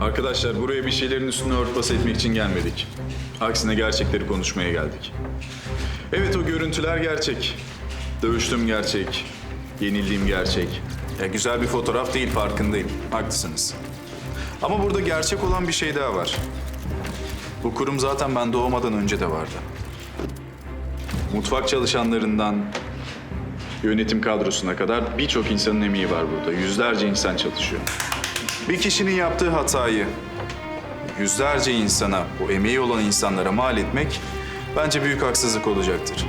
Arkadaşlar buraya bir şeylerin üstünü örtbas etmek için gelmedik. Aksine gerçekleri konuşmaya geldik. Evet o görüntüler gerçek. Dövüştüm gerçek. Yenildiğim gerçek. Ya güzel bir fotoğraf değil farkındayım. Haklısınız. Ama burada gerçek olan bir şey daha var. Bu kurum zaten ben doğmadan önce de vardı. Mutfak çalışanlarından yönetim kadrosuna kadar birçok insanın emeği var burada. Yüzlerce insan çalışıyor. Bir kişinin yaptığı hatayı yüzlerce insana, o emeği olan insanlara mal etmek bence büyük haksızlık olacaktır.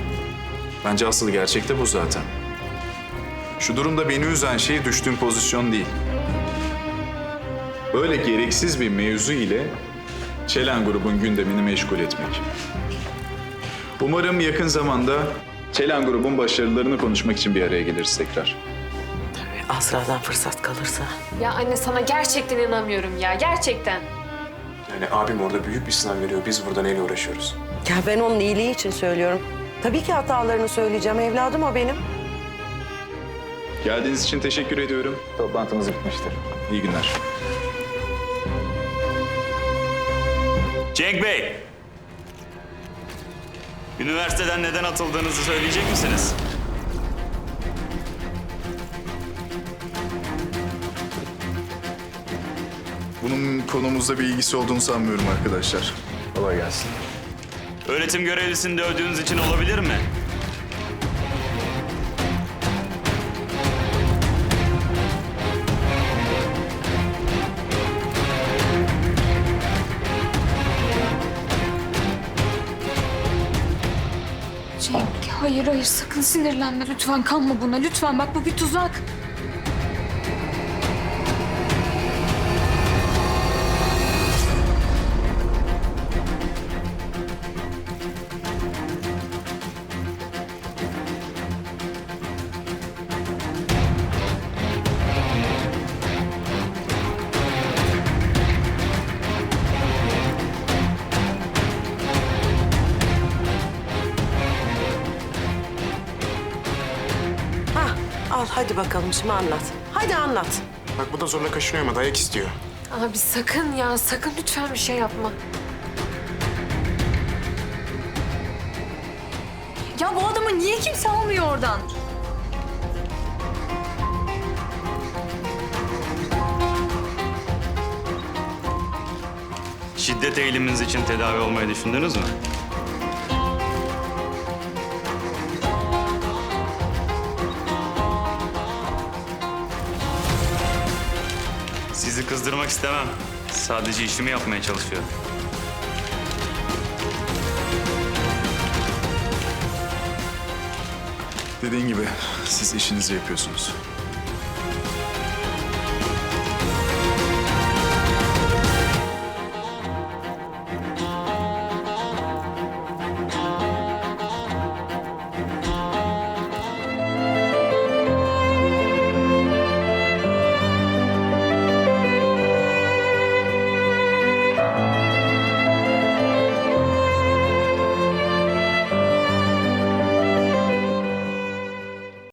Bence asıl gerçek de bu zaten. Şu durumda beni üzen şey düştüğüm pozisyon değil. Böyle gereksiz bir mevzu ile Çelen grubun gündemini meşgul etmek. Umarım yakın zamanda Çelen grubun başarılarını konuşmak için bir araya geliriz tekrar. Asra'dan fırsat kalırsa. Ya anne sana gerçekten inanamıyorum ya gerçekten. Yani abim orada büyük bir sınav veriyor. Biz burada neyle uğraşıyoruz? Ya ben onun iyiliği için söylüyorum. Tabii ki hatalarını söyleyeceğim. Evladım o benim. Geldiğiniz için teşekkür ediyorum. Toplantımız bitmiştir. İyi günler. Cenk Bey. Üniversiteden neden atıldığınızı söyleyecek misiniz? Bunun konumuzda bir ilgisi olduğunu sanmıyorum arkadaşlar. Kolay gelsin. Öğretim görevlisini dövdüğünüz için olabilir mi? Cenk, hayır hayır sakın sinirlenme lütfen kanma buna lütfen bak bu bir tuzak. Al hadi bakalım şimdi anlat. Hadi anlat. Bak bu da zorla kaşınıyor ama dayak istiyor. Abi sakın ya sakın lütfen bir şey yapma. Ya bu adamı niye kimse almıyor oradan? Şiddet eğiliminiz için tedavi olmayı düşündünüz mü? Sizi kızdırmak istemem. Sadece işimi yapmaya çalışıyorum. Dediğin gibi siz işinizi yapıyorsunuz.